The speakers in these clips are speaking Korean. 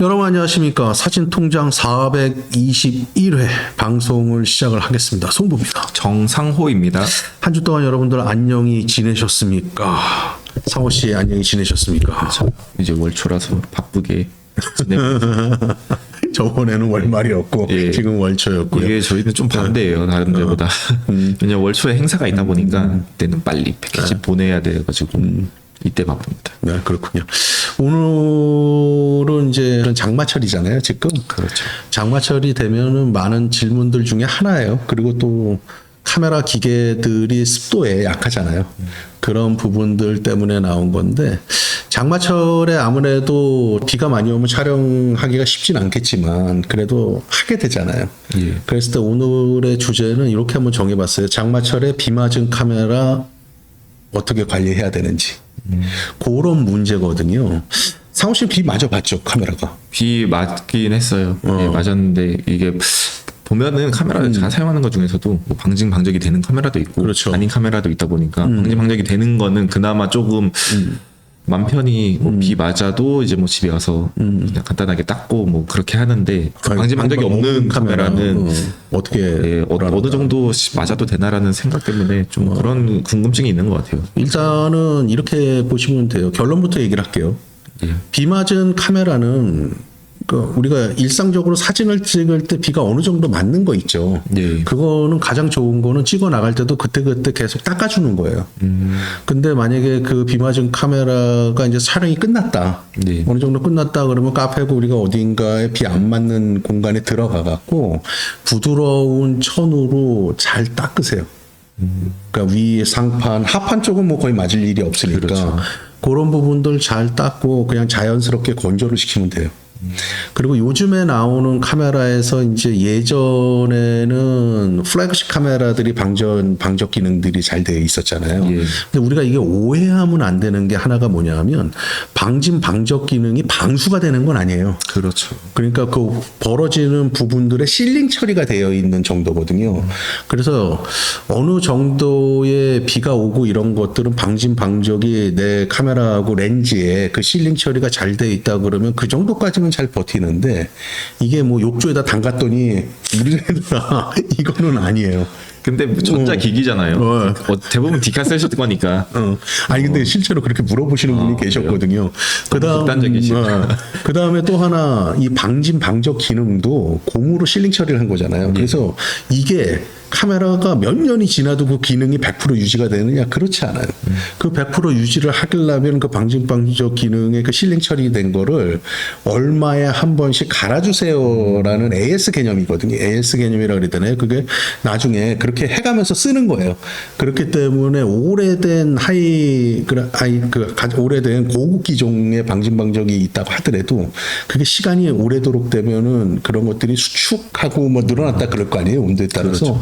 여러분 안녕하십니까. 사진통장 421회 방송을 시작을 하겠습니다. 송부입니다. 정상호입니다. 한 주 동안 여러분들 안녕히 지내셨습니까? 상호 씨 안녕히 지내셨습니까? 이제 월초라서 바쁘게 지내고 저번에는 월말이었고 예. 지금 월초였고요. 이게 저희는 좀 반대예요 다른 데보다 왜냐 면 월초에 행사가 있다 보니까 그때는 빨리 패키지 보내야 돼가지고 이때 바쁩니다. 네, 그렇군요. 오늘은 이제 장마철이잖아요, 지금. 그렇죠. 장마철이 되면은 많은 질문들 중에 하나예요. 그리고 또 카메라 기계들이 습도에 약하잖아요. 그런 부분들 때문에 나온 건데 장마철에 아무래도 비가 많이 오면 촬영하기가 쉽진 않겠지만 그래도 하게 되잖아요. 예. 그랬을 때 오늘의 주제는 이렇게 한번 정해봤어요. 장마철에 비 맞은 카메라 어떻게 관리해야 되는지 그런 문제거든요. 상호 씨비 맞아 봤죠 카메라가? 비 맞긴 했어요. 예, 맞았는데 이게 보면은 카메라를 잘 사용하는 것 중에서도 뭐 방진 방적이 되는 카메라도 있고 그렇죠. 아닌 카메라도 있다 보니까 방진 방적이 되는 거는 그나마 조금 맘 편히 뭐비 맞아도 이제 뭐 집에 와서 그냥 간단하게 닦고 뭐 그렇게 하는데 그 방진 방적이 없는 카메라는 어, 어떻게 예, 어, 어느 정도 시- 맞아도 되나라는 생각 때문에 좀 그런 궁금증이 있는 것 같아요. 일단은 이렇게 보시면 돼요. 결론부터 얘기를 할게요. 예. 비 맞은 카메라는 그 우리가 일상적으로 사진을 찍을 때 비가 어느 정도 맞는 거 있죠. 예. 그거는 가장 좋은 거는 찍어 나갈 때도 그때 그때 계속 닦아주는 거예요. 음. 근데 만약에 그 비 맞은 카메라가 이제 촬영이 끝났다. 네. 어느 정도 끝났다 그러면 카페고 우리가 어딘가에 비 안 맞는 공간에 들어가 갖고 부드러운 천으로 잘 닦으세요. 그러니까 위 상판, 하판 쪽은 뭐 거의 맞을 일이 없으니까 그렇죠. 그런 부분들 잘 닦고 그냥 자연스럽게 건조를 시키면 돼요. 그리고 요즘에 나오는 카메라에서 이제 예전에는 플래그십 카메라들이 방전 방적 기능들이 잘 되어 있었잖아요. 예. 근데 우리가 이게 오해하면 안 되는 게 하나가 뭐냐면 방진 방적 기능이 방수가 되는 건 아니에요. 그렇죠. 그러니까 그 벌어지는 부분들의 실링 처리가 되어 있는 정도거든요. 그래서 어느 정도의 비가 오고 이런 것들은 방진 방적이 내 카메라하고 렌즈에 그 실링 처리가 잘 돼 있다 그러면 그 정도까지는 잘 버티는데 이게 뭐 욕조에다 담갔더니 이러더라 이거는 아니에요. 근데 뭐 전자 기기잖아요. 어. 어, 대부분 디카 쓰실 거니까. 어. 아니 근데 실제로 그렇게 물어보시는 분이 계셨거든요. 그다음 극단적이시다. 그 다음에 또 하나 이 방진 방적 기능도 고무로 실링 처리를 한 거잖아요. 그래서 이게 카메라가 몇 년이 지나도 그 기능이 100% 유지가 되느냐 그렇지 않아요. 그100% 유지를 하려면 그 방진 방적 기능의 그 실링 처리된 거를 얼마에 한 번씩 갈아주세요라는 AS 개념이거든요. AS 개념이라 그러잖아요. 그게 나중에 그렇게 해가면서 쓰는 거예요. 그렇기 때문에 오래된 하이 그 하이 그 가- 오래된 고급 기종의 방진 방적이 있다고 하더라도 그게 시간이 오래도록 되면은 그런 것들이 수축하고 뭐 늘어났다 그럴 거 아니에요 온도에 따라서 그렇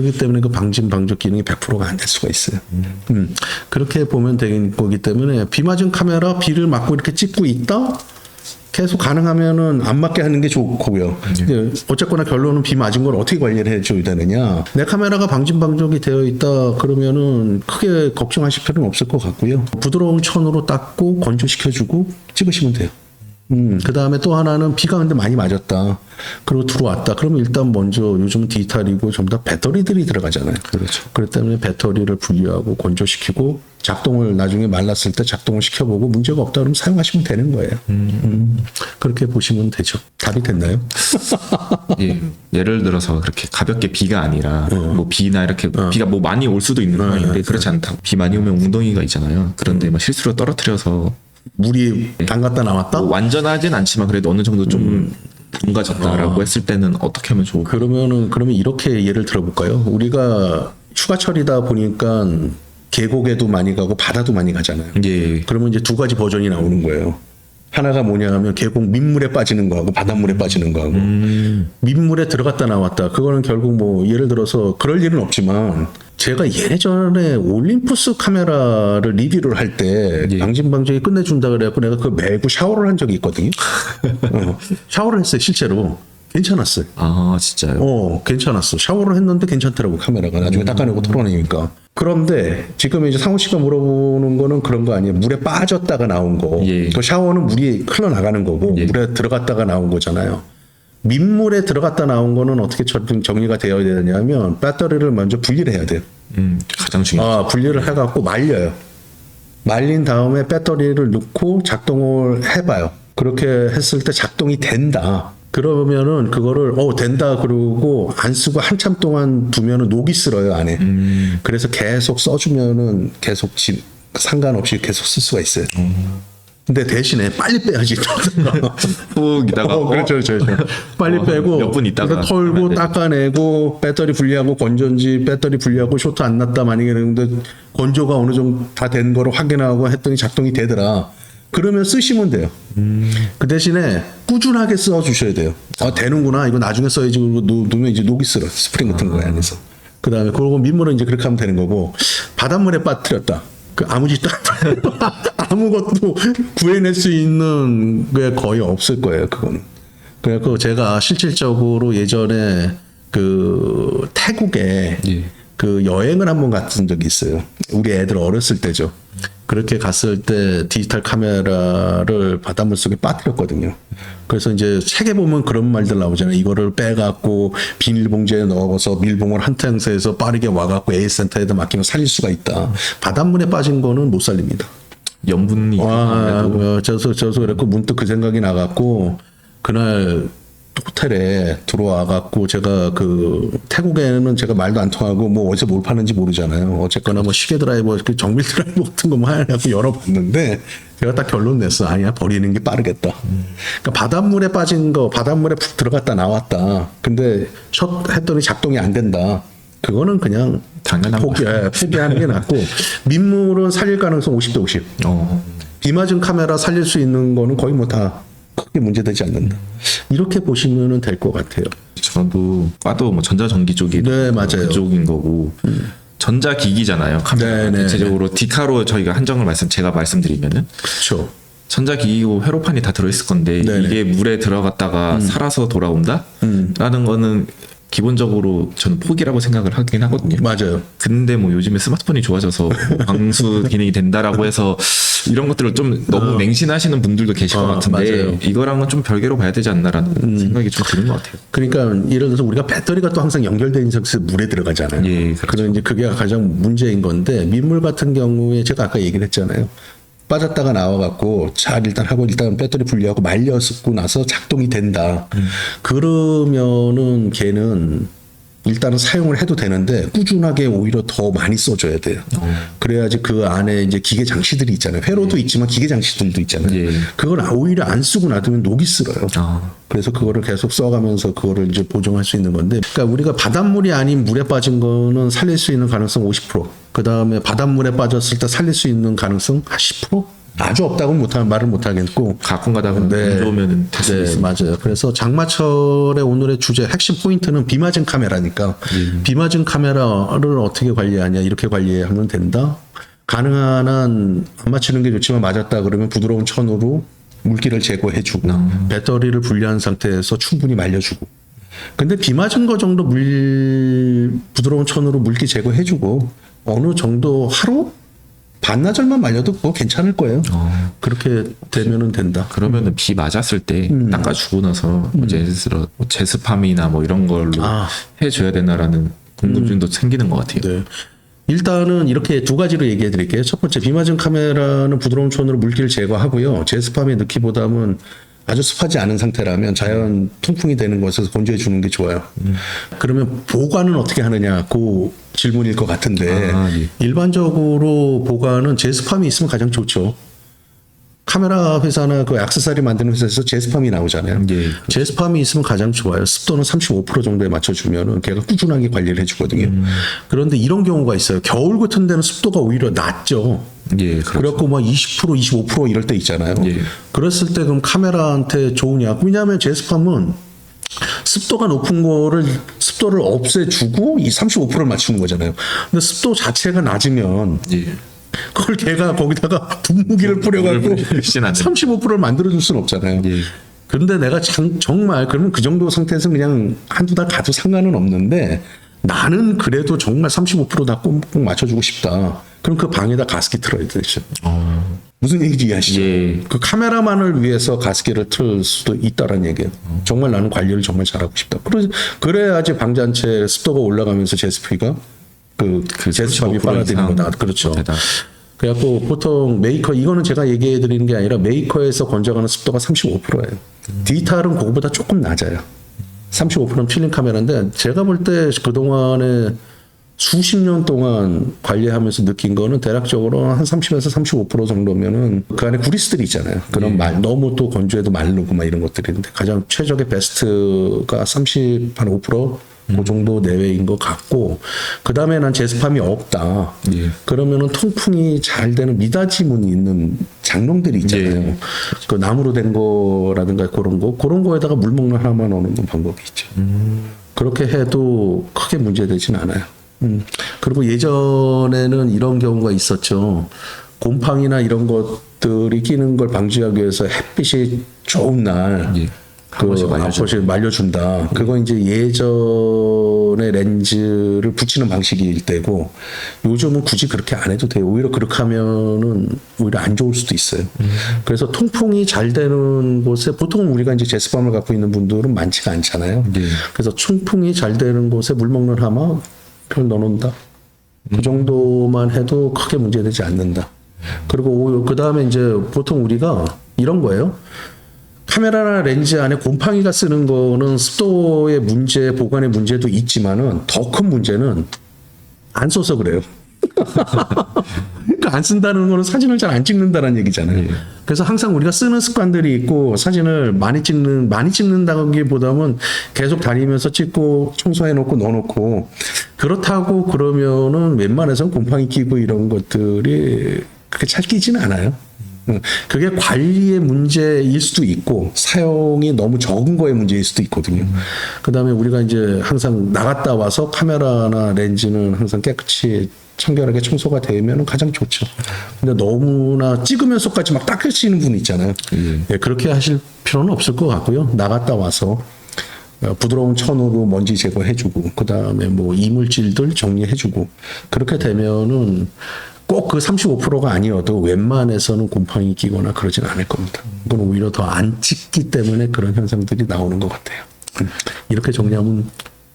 기 때문에 그 방진 방적 기능이 100%가 안 될 수가 있어요. 음. 그렇게 보면 되는 거기 때문에 비 맞은 카메라 비를 맞고 이렇게 찍고 있다. 계속 가능하면은 안 맞게 하는 게 좋고요. 이제 어쨌거나 결론은 비 맞은 걸 어떻게 관리를 해줘야 되느냐. 내 카메라가 방진 방적이 되어 있다 그러면은 크게 걱정하실 필요는 없을 것 같고요. 부드러운 천으로 닦고 건조시켜주고 찍으시면 돼요. 음, 그 다음에 또 하나는 비가 근데 많이 맞았다. 그리고 들어왔다. 그러면 일단 먼저 요즘 디지털이고 전부 다 배터리들이 들어가잖아요. 그렇죠. 그렇기 때문에 배터리를 분리하고 건조시키고 작동을 나중에 말랐을 때 작동을 시켜보고 문제가 없다 그러면 사용하시면 되는 거예요. 음, 그렇게 보시면 되죠. 답이 됐나요? 예, 예를 들어서 그렇게 가볍게 비가 아니라 뭐 비나 이렇게 비가 뭐 많이 올 수도 있는 상황인데 그렇지 않다고 비 많이 오면 웅덩이가 있잖아요. 그런데 막 실수로 떨어뜨려서 물이 담갔다 나왔다? 뭐 완전하진 않지만 그래도 어느 정도 좀 담가졌다라고 했을 때는 어떻게 하면 좋을까? 그러면은 그러면 이렇게 예를 들어볼까요? 우리가 휴가철이다 보니까 계곡에도 많이 가고 바다도 많이 가잖아요. 예, 그러면 이제 두 가지 버전이 나오는 거예요. 하나가 뭐냐 하면 계곡 민물에 빠지는 거하고 바닷물에 빠지는 거하고 민물에 들어갔다 나왔다. 그거는 결국 뭐 예를 들어서 그럴 일은 없지만 제가 예전에 올림푸스 카메라를 리뷰를 할때 예. 방진방적이 끝내준다 그래갖고 내가 그 매고 샤워를 한 적이 있거든요. 어, 샤워를 했어요 실제로. 괜찮았어요. 아 진짜요? 어, 괜찮았어. 샤워를 했는데 괜찮더라고, 카메라가. 나중에 닦아내고 털어내니까. 그런데 지금 이제 상호 씨가 물어보는 거는 그런 거 아니에요. 물에 빠졌다가 나온 거. 예. 그 샤워는 물이 흘러나가는 거고, 예. 물에 들어갔다가 나온 거잖아요. 민물에 들어갔다 나온 거는 어떻게 정- 정리가 되어야 되냐면, 배터리를 먼저 분리를 해야 돼요. 음 가장 중요. 아, 분리를 해갖고 말려요. 말린 다음에 배터리를 넣고 작동을 해봐요. 그렇게 했을 때 작동이 된다. 그러면은 그거를 어 된다 그러고 안 쓰고 한참 동안 두면은 녹이 쓸어요 안에. 그래서 계속 써주면은 계속 지, 상관없이 계속 쓸 수가 있어요. 근데 대신에 빨리 빼야지. 푹 있다가 어, 그렇죠, 그렇죠, 그렇죠. 빨리 어, 빼고 몇 분 있다가 그래서 털고 되죠. 닦아내고 배터리 분리하고 건전지 배터리 분리하고 쇼트 안 났다 만약에 그런데 건조가 어느 정도 다 된 거를 확인하고 했더니 작동이 되더라. 그러면 쓰시면 돼요. 그 대신에 꾸준하게 써 주셔야 돼요. 아 되는구나. 이거 나중에 써야지. 놓- 놓으면 이제 녹이 쓸어. 스프링 같은 거에 안에서. 그다음에 그러고 민물은 이제 그렇게 하면 되는 거고 바닷물에 빠뜨렸다. 그 아무 짓도 안. 아무것도 구해낼 수 있는 게 거의 없을 거예요. 그건. 그래서 제가 실질적으로 예전에 그 태국에 예. 그 여행을 한 번 갔던 적이 있어요. 우리 애들 어렸을 때죠. 그렇게 갔을 때 디지털 카메라를 바닷물 속에 빠뜨렸거든요. 그래서 이제 책에 보면 그런 말들 나오잖아요. 이거를 빼갖고 비닐봉지에 넣어서 밀봉을 한 탕에서 빠르게 와갖고 에이센터에다 맡기면 살릴 수가 있다. 바닷물에 빠진 거는 못 살립니다. 염분이 와, 아무래도 그, 저서 저서 그랬고 문득 그 생각이 나갖고 그날 호텔에 들어와 갖고 제가 그 태국에는 제가 말도 안 통하고 뭐 어디서 뭘 파는지 모르잖아요. 어쨌거나 뭐 시계 드라이버, 그 정밀 드라이버 같은 거뭐 하냐고 열어봤는데 제가 딱 결론 냈어. 아니야 버리는 게 빠르겠다. 그러니까 바닷물에 빠진 거, 바닷물에 푹 들어갔다 나왔다. 근데 첫 했더니 작동이 안 된다. 그거는 그냥 당연한 포기, 예, 포기하는 게 낫고 민물은 살릴 가능성 50대 50. 어. 비 맞은 카메라 살릴 수 있는 거는 거의 뭐 다 크게 문제되지 않는다. 이렇게 보시면 될 것 같아요. 저도 과도 뭐 전자전기 쪽이 네, 맞아요. 그쪽인 거고 전자기기잖아요. 카메라 네, 네, 대체적으로 디카로 저희가 한정을 말씀 제가 말씀드리면은 그렇죠. 전자기기고 회로판이 다 들어있을 건데 네네. 음. 이게 물에 들어갔다가 살아서 돌아온다? 라는 거는 기본적으로 저는 포기라고 생각을 하긴 하거든요. 맞아요. 근데 뭐 요즘에 스마트폰이 좋아져서 뭐 방수 기능이 된다라고 해서 이런 것들을 좀 너무 맹신하시는 분들도 계실 것 어, 같은데 맞아요. 음. 이거랑은 좀 별개로 봐야 되지 않나라는 생각이 좀 드는 것 같아요. 그러니까 예를 들어서 우리가 배터리가 또 항상 연결된 상태에서 물에 들어가잖아요. 예, 그렇죠. 그런 이제 그게 가장 문제인 건데 민물 같은 경우에 제가 아까 얘기를 했잖아요. 빠졌다가 나와갖고 잘 일단 하고 일단 배터리 분리하고 말렸고 나서 작동이 된다. 음. 그러면은 걔는 일단은 사용을 해도 되는데 꾸준하게 오히려 더 많이 써줘야 돼요. 어. 그래야지 그 안에 이제 기계 장치들이 있잖아요. 회로도 있지만 기계 장치들도 있잖아요. 예. 그걸 오히려 안 쓰고 놔두면 녹이 쓸어요. 아. 그래서 그거를 계속 써가면서 그거를 이제 보정할 수 있는 건데, 그러니까 우리가 바닷물이 아닌 물에 빠진 거는 살릴 수 있는 가능성 50%. 그 다음에 바닷물에 빠졌을 때 살릴 수 있는 가능성 한 10%? 아주 없다고는 못하 말을 못 하겠고. 가끔 가다가 네. 운 좋으면 네. 맞아요. 그래서 장마철의 오늘의 주제 핵심 포인트는 비 맞은 카메라니까 비 맞은 카메라를 어떻게 관리하냐 이렇게 관리하면 된다. 가능한 한 안 맞추는 게 좋지만 맞았다 그러면 부드러운 천으로 물기를 제거해주고 배터리를 분리한 상태에서 충분히 말려주고. 근데 비 맞은 거 정도 물 부드러운 천으로 물기 제거해주고 어느 정도 하루 반나절만 말려도 그거 괜찮을 거예요. 그렇게 되면은 된다. 그러면은 비 맞았을 때 음. 닦아주고 나서 뭐 들어 뭐 제습함이나 뭐 이런 걸로 아. 해줘야 되나라는 궁금증도 생기는 것 같아요. 네. 일단은 이렇게 두 가지로 얘기해 드릴게요. 첫 번째, 비 맞은 카메라는 부드러운 천으로 물기를 제거하고요. 제습함에 넣기보다는 아주 습하지 않은 상태라면 자연 통풍이 되는 곳에서 건조해 주는 게 좋아요. 그러면 보관은 어떻게 하느냐, 그 질문일 것 같은데, 아, 예. 일반적으로 보관은 제습함이 있으면 가장 좋죠. 카메라 회사나 그 액세서리 만드는 회사에서 제습함이 나오잖아요. 예. 제습함이 있으면 가장 좋아요. 습도는 35% 정도에 맞춰주면은 걔가 꾸준하게 관리를 해주거든요. 그런데 이런 경우가 있어요. 겨울 같은 데는 습도가 오히려 낮죠. 예, 그렇죠. 그래갖고 막20% 25% 이럴 때 있잖아요. 예. 그랬을 때 그럼 카메라한테 좋으냐? 왜냐하면 제습함은 습도가 높은 거를 습도를 없애주고 이 35%를 맞추는 거잖아요. 근데 습도 자체가 낮으면 예. 그걸 걔가 거기다가 분무기를 안 돼. 35%를 만들어줄 수는 없잖아요. 예. 근데 내가 참, 정말 그러면 그 정도 상태에서 그냥 한두 달 가도 상관은 없는데 나는 그래도 정말 35%다 꼭 맞춰주고 싶다. 그럼 그 방에다 가습기 틀어야 되죠. 무슨 얘기인지 이해하시죠? 예. 그 카메라만을 위해서 가습기를 틀 수도 있다라는 얘기예요. 정말 나는 관리를 정말 잘하고 싶다. 그래, 그래야지 방전체 습도가 올라가면서 제스피가 그, 그 제스밥이 35% 빨아들이는 이상 거다. 그렇죠. 되다. 그래갖고 보통 메이커 이거는 제가 얘기해 드리는 게 아니라 메이커에서 건져가는 습도가 35%예요. 디지털은 그거보다 조금 낮아요. 35%는 필름 카메라인데 제가 볼 때 그동안에 수십 년 동안 관리하면서 느낀 거는 대략적으로 한 30에서 35% 정도면은 그 안에 구리스들이 있잖아요. 그런 말 너무 또 건조해도 마르고 막 이런 것들이 있는데 가장 최적의 베스트가 30, 한 5%? 그 정도 내외인 것 같고 그 다음에 난 제스팜이 없다. 예. 그러면은 통풍이 잘 되는 미닫이문이 있는 장롱들이 있잖아요. 그 나무로 된 거라든가 그런 거 그런 거에다가 물 먹는 하나만 넣는 건 방법이 있죠. 그렇게 해도 크게 문제되진 않아요. 음. 그리고 예전에는 이런 경우가 있었죠. 곰팡이나 이런 것들이 끼는 걸 방지하기 위해서 햇빛이 좋은 날. 예. 그 말려줘. 앞것이 말려준다. 그거 이제 예전에 렌즈를 붙이는 방식일 때고 요즘은 굳이 그렇게 안 해도 돼요. 오히려 그렇게 하면은 오히려 안 좋을 수도 있어요. 그래서 통풍이 잘 되는 곳에 보통 우리가 이제 제스밤을 갖고 있는 분들은 많지가 않잖아요. 네. 그래서 통풍이 잘 되는 곳에 물 먹는 하마 그걸 넣어놓는다. 그 정도만 해도 크게 문제되지 않는다. 그리고 그 다음에 이제 보통 우리가 이런 거예요. 카메라나 렌즈 안에 곰팡이가 쓰는 거는 습도의 문제, 보관의 문제도 있지만은 더 큰 문제는 안 써서 그래요. 그러니까 안 쓴다는 거는 사진을 잘 안 찍는다는 얘기잖아요. 그래서 항상 우리가 쓰는 습관들이 있고 사진을 많이 찍는 많이 찍는다기보다는 계속 다니면서 찍고 청소해 놓고 넣어 놓고 그렇다고 그러면은 웬만해서는 곰팡이 끼고 이런 것들이 그렇게 잘 끼지는 않아요. 응. 그게 관리의 문제일 수도 있고 사용이 너무 적은 거의 문제일 수도 있거든요. 그다음에 우리가 이제 항상 나갔다 와서 카메라나 렌즈는 항상 깨끗이 청결하게 청소가 되면 가장 좋죠. 근데 너무나 찍으면서까지 막 닦으시는 분 있잖아요. 예, 그렇게 하실 필요는 없을 것 같고요. 나갔다 와서 어, 부드러운 천으로 먼지 제거해주고 그 다음에 뭐 이물질들 정리해주고 그렇게 되면은 꼭 그 35%가 아니어도 웬만해서는 곰팡이 끼거나 그러진 않을 겁니다. 그건 오히려 더 안 찍기 때문에 그런 현상들이 나오는 것 같아요. 음, 이렇게 정리하면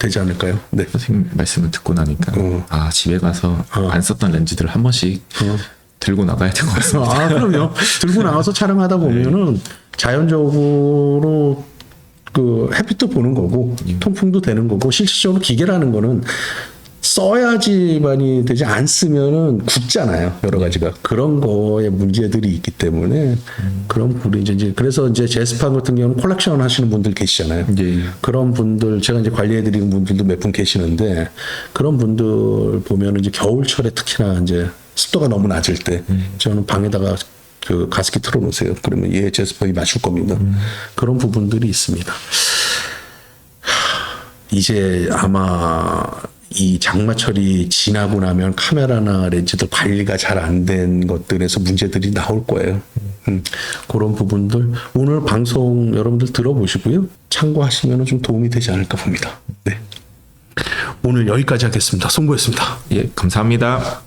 되지 않을까요? 네. 선생님 말씀을 듣고 나니까 어. 아 집에 가서 안 썼던 렌즈들을 한 번씩 어. 들고 나가야 될 것 같습니다. 아, 그럼요. 들고 나가서 촬영하다 보면은 자연적으로 그 햇빛도 보는 거고 통풍도 되는 거고 실질적으로 기계라는 거는 써야지만이 되지 안 쓰면은 굳잖아요 여러 가지가 그런 거에 문제들이 있기 때문에 그런 부분이 이제- 그래서 이제 제스판 같은 경우는 콜렉션 하시는 분들 계시잖아요 예. 그런 분들 제가 이제 관리해 드리는 분들도 몇 분 계시는데 그런 분들 보면 이제 겨울철에 특히나 이제 습도가 너무 낮을 때 저는 방에다가 그 가습기 틀어놓으세요. 그러면 얘 제스퍼이 맞출 겁니다. 그런 부분들이 있습니다. 하, 이제 아마 이 장마철이 지나고 나면 카메라나 렌즈들 관리가 잘 안 된 것들에서 문제들이 나올 거예요. 음, 그런 부분들 오늘 방송 여러분들 들어보시고요. 참고하시면 좀 도움이 되지 않을까 봅니다. 네. 오늘 여기까지 하겠습니다. 송구였습니다. 예, 감사합니다.